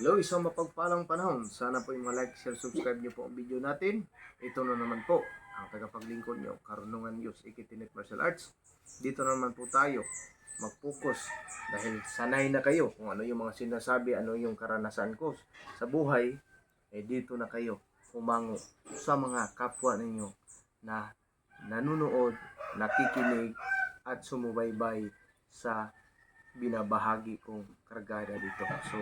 Hello, isang mapagpalang panahon. Sana po yung like, share, subscribe niyo po ang video natin. Ito na naman po ang tagapaglingkod niyo, Karunungan Diyos, Ikitinik Martial Arts. Dito na naman po tayo mag-focus dahil sanay na kayo kung ano yung mga sinasabi, ano yung karanasan ko sa buhay, eh dito na kayo humango sa mga kapwa ninyo na nanunood, nakikinig at sumubaybay sa binabahagi kong kargada dito. So,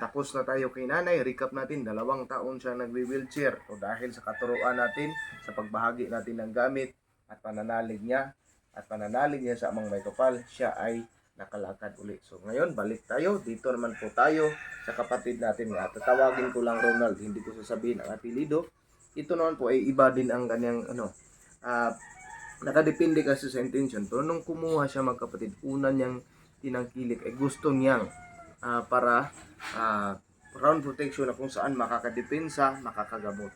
tapos na tayo kay nanay. Recap natin, dalawang taon siya nagwi-wheelchair. O dahil sa katuruan natin, sa pagbahagi natin ng gamit at pananalig niya, at pananalig niya sa amang may kapal, siya ay nakalakad uli. So ngayon, balik tayo. Dito naman po tayo sa kapatid natin nga. Tatawagin ko lang Ronald, hindi ko sasabihin ang apelido. Ito naman po ay iba din ang kanyang ano, ah, nakadepende kasi sa intention. Pero nung kumuha siya magkapatid, una niyang tinangkilik ay gusto niyang ah, para ah, round protection na kung saan makakadepensa, makakagamot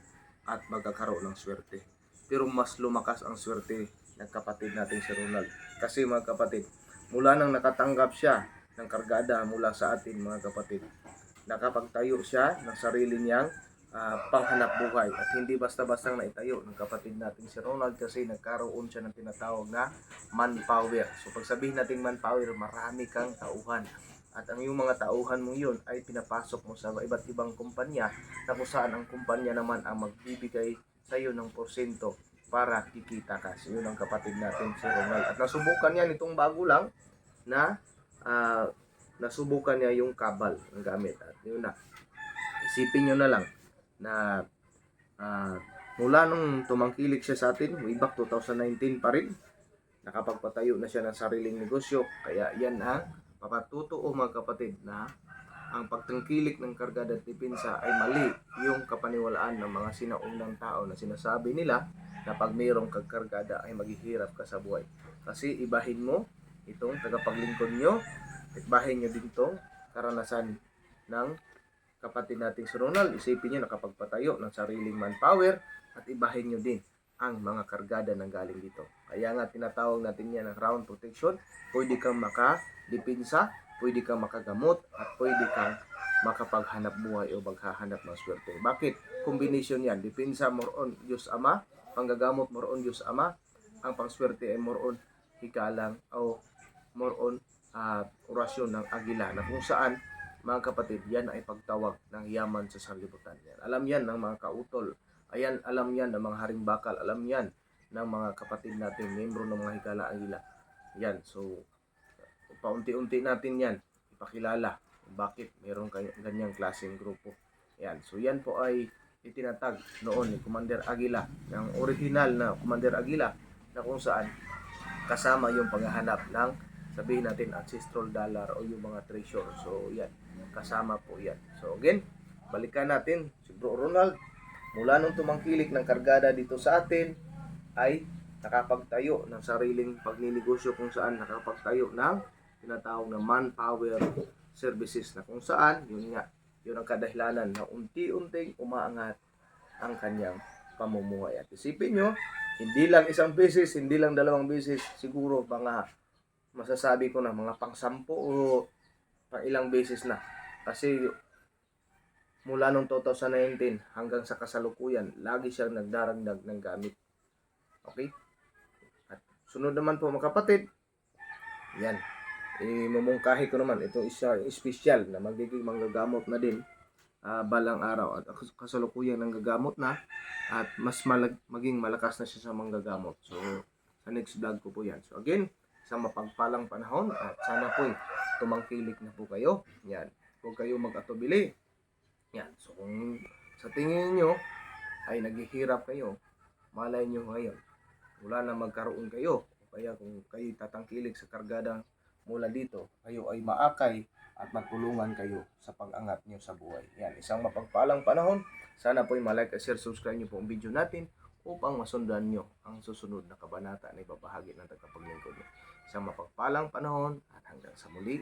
at magkakaroon ng swerte. Pero mas lumakas ang swerte ng kapatid natin si Ronald. Kasi mga kapatid, mula nang nakatanggap siya ng kargada mula sa atin mga kapatid, nakapagtayo siya ng sarili niyang ah, panghanap buhay at hindi basta-basta naitayo ng kapatid natin si Ronald kasi nagkaroon siya ng tinatawag na manpower. So pag sabihin natin manpower, marami kang tauhan. At ang yung mga tauhan mo yun ay pinapasok mo sa iba't ibang kumpanya na kung saan ang kumpanya naman ang magbibigay sa iyo ng porsyento para kikita ka. So yun ang kapatid natin si Ronald. At nasubukan niya nitong bago lang na ah, nasubukan niya yung kabal ng gamit. At yun na, isipin nyo na lang na ah, mula nung tumangkilik siya sa atin, way back 2019 pa rin, nakapagpatayo na siya ng sariling negosyo. Kaya yan ang papatutuo mga kapatid na ang pagtangkilik ng kargada at depensa ay mali yung kapaniwalaan ng mga sinaunang tao na sinasabi nila na pag mayroong kagkargada ay maghihirap ka sa buhay. Kasi ibahin mo itong tagapaglingkod nyo, ibahin nyo din itong karanasan ng kapatid nating si Ronald. Isipin nyo nakapagpatayo ng sariling manpower at ibahin nyo din ang mga kargada na galing dito. Kaya nga tinatawag natin yan ng round protection. Pwede kang makadepensa, pwede kang makagamot, at pwede kang makapaghanap buhay o maghahanap ng swerte. Bakit? Combination yan. Depensa more on Diyos Ama, panggagamot more on Diyos Ama, ang pangswerte ay more on hikalang o more on ah, orasyon ng agila na kung saan mga kapatid, yan ay pagtawag ng yaman sa sanlibutan. Yan. Alam yan ng mga kautol. Ayan, alam yan ng mga haring bakal. Alam yan ng mga kapatid natin, membro ng mga hikala agila. Yan, so paunti-unti natin yan ipakilala bakit meron ganyang klaseng grupo. Yan, so yan po ay itinatag noon ni Commander Aguila, ng original na Commander Aguila na kung saan kasama yung paghahanap ng sabihin natin ancestral dollar o yung mga treasure. So yan, kasama po yan. So again, balikan natin si Bro Ronald mula nung tumangkilik ng kargada dito sa atin ay nakapagtayo ng sariling pagninegosyo kung saan nakapagtayo ng tinatawag na manpower services na kung saan yun nga yun ang kadahilanan na unti-unting umaangat ang kanyang pamumuhay. At isipin nyo, hindi lang isang beses, hindi lang dalawang beses, siguro mga masasabi ko na mga pang-sampo o pang ilang beses na. Kasi mula nung 2019 hanggang sa kasalukuyan, lagi siyang nagdaragdag ng gamit. Okay? At sunod naman po mga kapatid, yan, imumungkahi ko naman, ito isa special na magiging manggagamot na din ah, balang araw at kas- kasalukuyan ng gagamot na at mas malag, maging malakas na siya sa manggagamot. So, sa next vlog ko po yan. So, again, sa mapagpalang panahon at sana po tumangkilik na po kayo. Yan. Huwag kayo mag-atubili. Yan. So, kung sa tingin nyo ay naghihirap kayo, malay nyo ngayon, wala na magkaroon kayo. Kaya kung kayo tatangkilik sa kargada mula dito, kayo ay maakay at magtulungan kayo sa pag-angat nyo sa buhay. Yan, isang mapagpalang panahon. Sana po ay malike share, subscribe nyo po ang video natin upang masundan nyo ang susunod na kabanata na ibabahagi ng tagapaglingkod nyo. Isang mapagpalang panahon at hanggang sa muli.